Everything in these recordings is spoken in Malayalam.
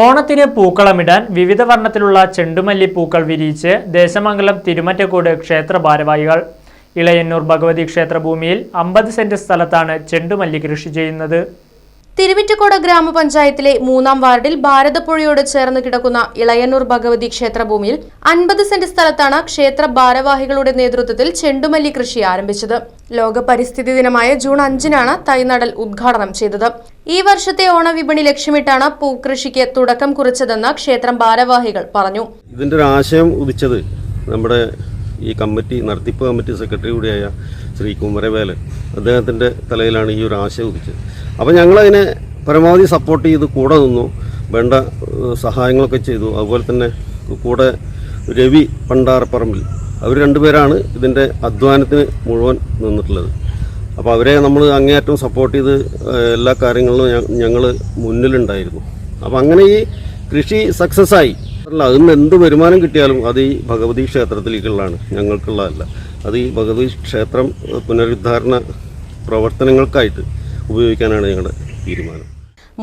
ഓണത്തിന് പൂക്കളമിടാൻ വിവിധ വർണത്തിലുള്ള ചെണ്ടുമല്ലി പൂക്കൾ വിരിയിച്ച് ദേശമംഗലം തിരുമറ്റക്കോട് ക്ഷേത്ര ഭാരവാഹികൾ ഇളയന്നൂർ ഭഗവതി ക്ഷേത്രഭൂമിയിൽ അമ്പത് സെന്റ് സ്ഥലത്താണ് ചെണ്ടുമല്ലി കൃഷി ചെയ്യുന്നത്. തിരുവിറ്റക്കോട് ഗ്രാമപഞ്ചായത്തിലെ മൂന്നാം വാർഡിൽ ഭാരതപ്പുഴയോട് ചേർന്ന് കിടക്കുന്ന ഇളയന്നൂർ ഭഗവതി ക്ഷേത്രഭൂമിയിൽ അൻപത് സെന്റ് സ്ഥലത്താണ് ക്ഷേത്ര ഭാരവാഹികളുടെ നേതൃത്വത്തിൽ ചെണ്ടുമല്ലി കൃഷി ആരംഭിച്ചത്. ലോക പരിസ്ഥിതി ദിനമായ ജൂൺ അഞ്ചിനാണ് തൈനടൽ ഉദ്ഘാടനം ചെയ്തത്. ഈ വർഷത്തെ ഓണവിപണി ലക്ഷ്യമിട്ടാണ് പൂക്കൃഷിക്ക് തുടക്കം കുറിച്ചതെന്ന് ക്ഷേത്രം ഭാരവാഹികൾ പറഞ്ഞു. ഇതിന്റെ ഒരു ആശയം ഉദിച്ചത് നമ്മുടെ ഈ കമ്മിറ്റി നടത്തിപ്പ് കമ്മിറ്റി സെക്രട്ടറി കൂടിയായ ശ്രീ കുമരവേലൻ അദ്ദേഹത്തിന്റെ തലയിലാണ് ഈ ഒരു ആശയം ഉദിച്ചത്. അപ്പോൾ ഞങ്ങളതിനെ പരമാവധി സപ്പോർട്ട് ചെയ്ത് കൂടെ നിന്നു വേണ്ട സഹായങ്ങളൊക്കെ ചെയ്തു. അതുപോലെ തന്നെ കൂടെ രവി പണ്ടാറപ്പറമ്പിൽ അവർ രണ്ടുപേരാണ് ഇതിന്റെ അധ്വാനത്തിന് മുഴുവൻ നിന്നിട്ടുള്ളത്. അപ്പോൾ അവരെ നമ്മൾ അങ്ങേയറ്റം സപ്പോർട്ട് ചെയ്ത് എല്ലാ കാര്യങ്ങളിലും ഞങ്ങൾ മുന്നിലുണ്ടായിരുന്നു. അപ്പോൾ അങ്ങനെ ഈ കൃഷി സക്സസ്സായി അല്ല അതിന് എന്ത് വരുമാനം കിട്ടിയാലും അത് ഈ ഭഗവതി ക്ഷേത്രത്തിലേക്കുള്ളതാണ്. ഞങ്ങൾക്കുള്ളതല്ല. അത് ഈ ഭഗവതി ക്ഷേത്രം പുനരുദ്ധാരണ പ്രവർത്തനങ്ങൾക്കായിട്ട് ഉപയോഗിക്കാനാണ് ഞങ്ങളുടെ തീരുമാനം.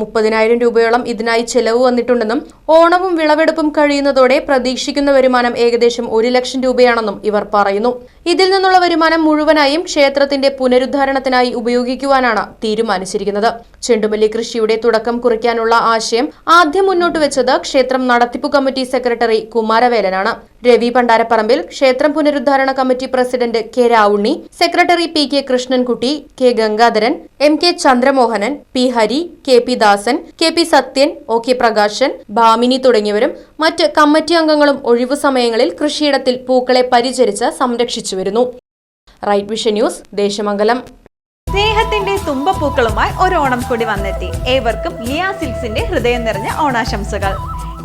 മുപ്പതിനായിരം രൂപയോളം ഇതിനായി ചെലവ് വന്നിട്ടുണ്ടെന്നും ഓണവും വിളവെടുപ്പും കഴിയുന്നതോടെ പ്രതീക്ഷിക്കുന്ന വരുമാനം ഏകദേശം ഒരു ലക്ഷം രൂപയാണെന്നും ഇവർ പറയുന്നു. ഇതിൽ നിന്നുള്ള വരുമാനം മുഴുവനായും ക്ഷേത്രത്തിന്റെ പുനരുദ്ധാരണത്തിനായി ഉപയോഗിക്കുവാനാണ് തീരുമാനിച്ചിരിക്കുന്നത്. ചെണ്ടുമല്ലി കൃഷിയുടെ തുടക്കം കുറിക്കാനുള്ള ആശയം ആദ്യം മുന്നോട്ട് വെച്ചത് ക്ഷേത്രം നടത്തിപ്പ് കമ്മിറ്റി സെക്രട്ടറി കുമാരവേലനാണ്. രവി പണ്ടാരപ്പറമ്പിൽ ക്ഷേത്രം പുനരുദ്ധാരണ committee president K Ravunni secretary P K Krishnankutty K Gangadharan M K Chandramohanan P Hari K P Dasan K P Sathyan O K Prakashan Bhamini തുടങ്ങിയവരും മറ്റ് കമ്മിറ്റി അംഗങ്ങളും ഒഴിവു സമയങ്ങളിൽ കൃഷിയിടത്തിൽ പൂക്കളെ പരിചരിച്ച് സംരക്ഷിച്ചു വരുന്നു റൈറ്റ് വിഷൻ ന്യൂസ് ദേശമംഗലം. സ്നേഹത്തിന്റെ തുമ്പപ്പൂക്കളുമായി ഒരു ഓണം കൂടി വന്നെത്തി. ഏവർക്കും ലിയാ സിൽസിന്റെ ഹൃദയം നിറഞ്ഞ ഓണാശംസകൾ.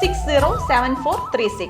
six zero seven four three six